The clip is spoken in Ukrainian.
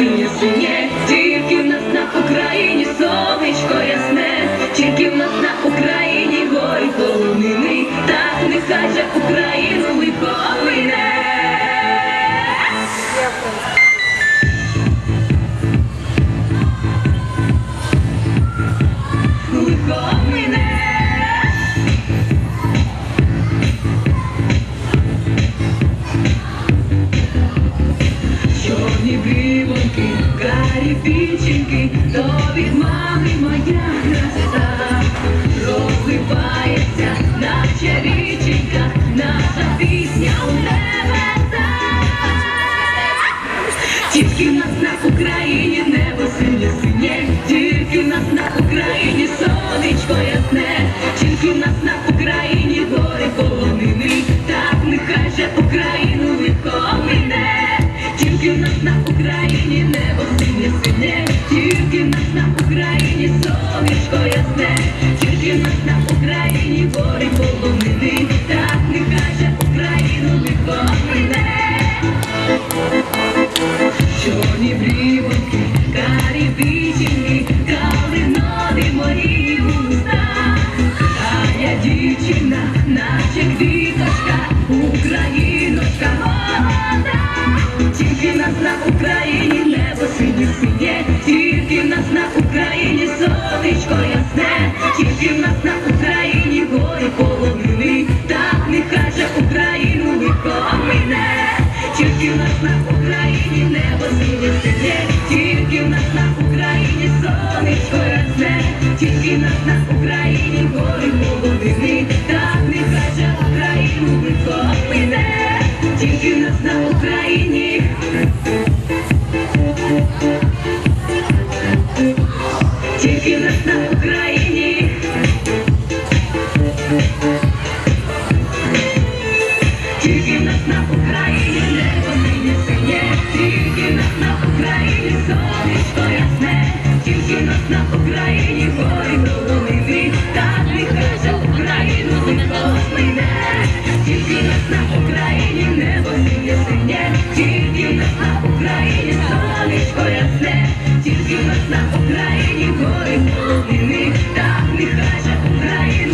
синє синє, тільки в нас на Україні сонечко ясне, тільки в нас на Україні гой полонини, так нехай же Україну карі піченьки, то від мами моя краса. Розливається, наче річенька, наша пісня у небеса. Тільки в нас на Україні небо синє синє, тільки в нас на Україні Україні небо синє синє, тільки нас на Україні сонечко ясне, тільки нас на Україні гори полонини, так нехай же Україну легко мине. Чорні брівонки, карі піченьки, калинові мої уста. А я дівчина, наче квіточка, україночка Тільки в нас на Україні небо синє, тільки в нас на Україні сонечко ясне, тільки в нас на Україні гори полонини, на Україні воїновий так нехай Україну ніхто тільки нас на Україні небо синє синє, тільки нас на Україні сонечко ясне, тільки нас на Україні воїновий вік, так нехай за Україну.